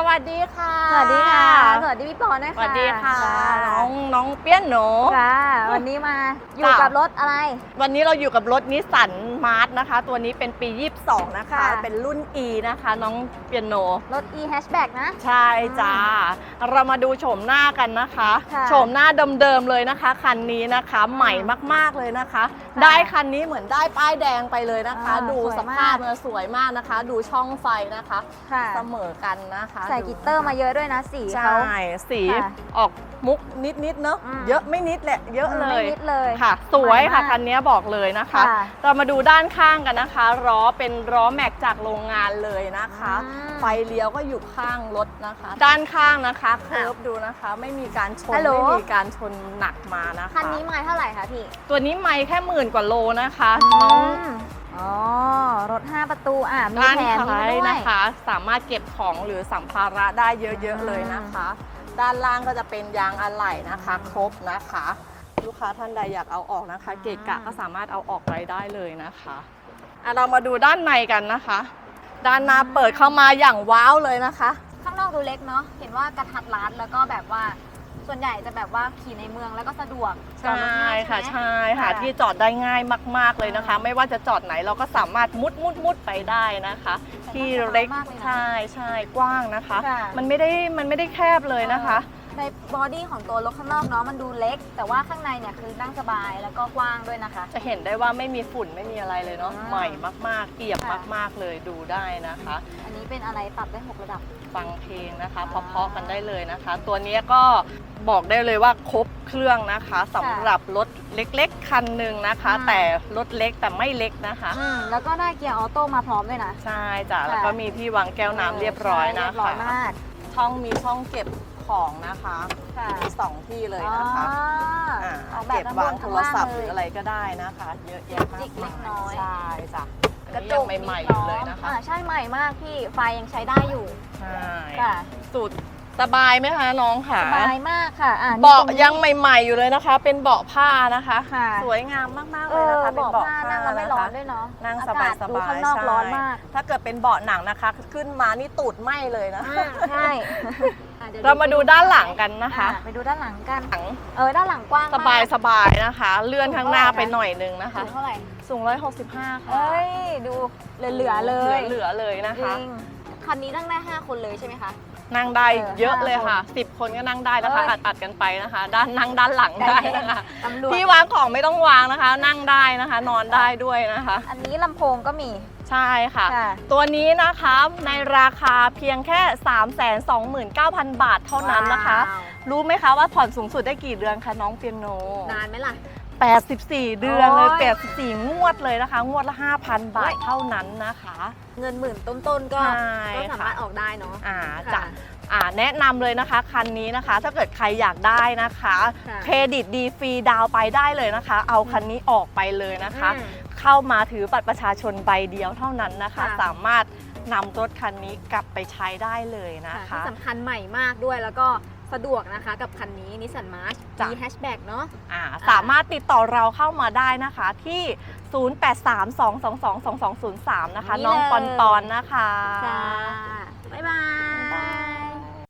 สวัสดีค่ะ สวัสดีค่ะ สวัสดีพี่ปอด้วยสค่ะวัสดีค่ะจ้าน้องน้องเปี้ยนโหนค่ะ วันนี้มาอยู่จ้ะกับรถอะไร วันนี้เราอยู่กับรถนิสสันมาร์ทนะคะ ตัวนี้เป็นปี 22 นะคะค่ะเป็นรุ่น E นะคะ น้องเปียโน รถ e hatchback นะ ใช่จ้า เรามาดูโฉมหน้ากันนะคะค่ะโฉมหน้าเดิมๆเลยนะคะ คันนี้นะคะใหม่มากๆเลยนะคะค่ะได้คันนี้เหมือนได้ป้ายแดงไปเลยนะคะอ่าดูสวยสมากภาพมันสวยมากนะคะ ดูช่องไฟนะคะค่ะเสมอกันนะคะใส่ดูกลิตเตอร์มาเยอะด้วยนะสีใช่เขาสีค่ะ ออกมุกนิดๆเนอะอืม เยอะไม่นิดแหละเยอะเลไม่ยนิดเลย ค่ะ สวยค่ะใหม่มากคันนี้บอกเลยนะคะ ค่ะ เรามาดูด้านข้างกันนะคะล้อเป็นล้อแม็กจากโรงงานเลยนะคะ อืม ไฟเลี้ยวก็อยู่ข้างรถนะคะ ด้านข้างนะคะเคิร์ฟดูนะคะ ไม่มีการชนฮัลโหล ไม่มีการชนหนักมานะคะ คันนี้ไม่เท่าไหร่คะพี่ตัวนี้ไม่แค่หมื่นกว่าโลนะคะน้องมอ๋อ รถ 5 ประตูอะมีด้านแถมนี้ท้ายด้วย นะคะ สามารถเก็บของหรือสัมภาระได้เยอะ ๆ เลยนะคะ ด้านล่างก็จะเป็นยางอะไหล่นะคะ ครบนะคะ ลูกค้าท่านใดอยากเอาออกนะคะ เกะกะก็สามารถเอาออกไปได้เลยนะคะอะเรามาดูด้านในกันนะคะ ด้านหน้าเปิดเข้ามาอย่างว้าวเลยนะคะ ข้างนอกดูเล็กเนาะ เห็นว่ากระทัดรัดแล้วก็แบบว่า ส่วนใหญ่จะแบบว่าขี่ในเมืองแล้วก็สะดวกจอดรถใช่ง่ายค่ะใช่ไหม ใช่หาที่จอดได้ง่ายมาก ๆเลยนะคะ ไม่ว่าจะจอดไหนเราก็สามารถมุดมุดมุดไปได้นะคะที่เล็กมากเลยนะใช่ใช่กว้างนะคะ ค่ะมันไม่ได้มันไม่ได้แคบเลยนะคะ ในบอดี้ของตัวรถข้างนอกเนาะมันดูเล็ก แต่ว่าข้างในเนี่ยคือนั่งสบายแล้วก็กว้างด้วยนะคะ จะเห็นได้ว่าไม่มีฝุ่นไม่มีอะไรเลยเนาะอ่า ใหม่มากๆเอี่ยมค่ะมากๆเลยดูได้นะคะ อันนี้เป็นอะไรปรับได้6ระดับ ฟังเพลงนะคะอ่าเพราะๆกันได้เลยนะคะ ตัวนี้ก็บอกได้เลยว่าครบเครื่องนะคะสำหรับรถเล็กๆคันหนึ่งนะคะ อืม แต่รถเล็กแต่ไม่เล็กนะคะ อืมแล้วก็ได้เกียร์ออโต้มาพร้อมด้วยนะใช่จ้ะค่ะแล้วก็มีที่วางแก้วน้ำเรียบร้อยใช่นะเรียบร้อยคะมาก ช่องมีช่องเก็บ ของนะคะค่ะมีสองที่เลยนะคะอ๋ออ่าออกแบบเก็บวางโทรศัพท์หข้รือล่าอะไรก็ได้นะคะ เยอะแยะมากจิกเล็กน้อย ใช่จ้ะกระอันจนี้กยังใหม่ๆอยู่เลยนะคะอ่าใช่ใหม่มากพี่ไฟยังใช้ได้อยู่ใช่ค่ะสุดสบายไหมคะน้องค่ะสบายมากค่ะอ่าเบาะตรงนี้ยังใหม่ ๆ อยู่เลยนะคะ เป็นเบาะผ้านะคะ ค่ะ สวยงามมากๆเอเลยอนะคะเป็นเบาะเบาะผ้าผ้านั่งแล้วไม่นะร้อคะนด้วยเนาะนั่งอาสกบายศสดูบายข้างนอกใช่ร้อนมากถ้าเกิดเป็นเบาะหนังนะคะ ขึ้นมานี่ตูดไหมเลยนะอ่าใช่อะ ดี๋ยวเรามาดูด้านหลังกันนะคะ อ่าไปดูด้านหลังกัน หลังเออด้านหลังกว้างสบายมกสบายนะคะ เลื่อนข้างหน้าสูงเท่าไหร่ไปคะหน่อยนึงนะคะสูงเท่าไหร่สูง 165 ค่ะเอ้ยดูเหลือๆเลยเหลือๆเลยนะจริคะงคันนี้นั่งได้5คนเลยใช่ไหมคะ นั่งได้เออเยอะเลยห้าค่ะ 10 คนก็นั่งได้นะคะ เอ้ยอัดอัดๆกันไปนะคะ ด้านนั่งด้านหลังได้นะคะ ตำรวจที่วางของไม่ต้องวางนะคะ นั่งได้นะคะ นอนได้ด้วยนะคะ อันนี้ลำโพงก็มี ใช่ค่ะ ค่ะ ตัวนี้นะคะในราคาเพียงแค่ 329,000 บาทเท่านั้นนะคะ ว้าวรู้ไหมคะว่าผ่อนสูงสุดได้กี่เดือนคะน้องเปียโน นานไหมล่ะ 84 เดือนเลย โอ้ย 84 งวดเลยนะคะ งวดละ 5,000 บาทเท่านั้นนะคะเงินหมื่นต้นๆก็ใช่ก็สามารถค่ะออกได้เนาะ อ่าค่ะจะอ่าแนะนำเลยนะคะ คันนี้นะคะ ถ้าเกิดใครอยากได้นะคะ ค่ะเครดิตดีฟรีดาวน์ไปได้เลยนะคะ เอาคันนี้ออกไปเลยนะคะ อืม เข้ามาถือบัตรประชาชนใบเดียวเท่านั้นนะคะ ค่ะ สามารถนำรถคันนี้กลับไปใช้ได้เลยนะค่ะคะที่สำคัญใหม่มากด้วยแล้วก็สะดวกนะคะกับคันนี้นิสสันมาร์ชจ้ะ มีแฮชแบ็กเนาะ อ่าสามารถติดต่อเราเข้ามาได้นะคะที่ 0832222203 นะคะ นี่น้องเลย ปอนปอนนะคะ จ้าบ๊ายบาย